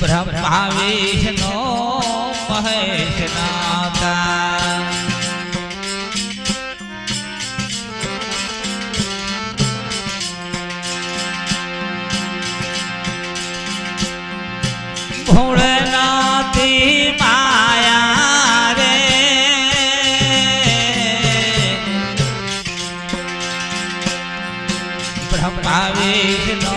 બ્રહ્મા વિષ્ણુ મહેશ નાતા ભોળનાથી માયા રે. બ્રહ્મા વિષ્ણુ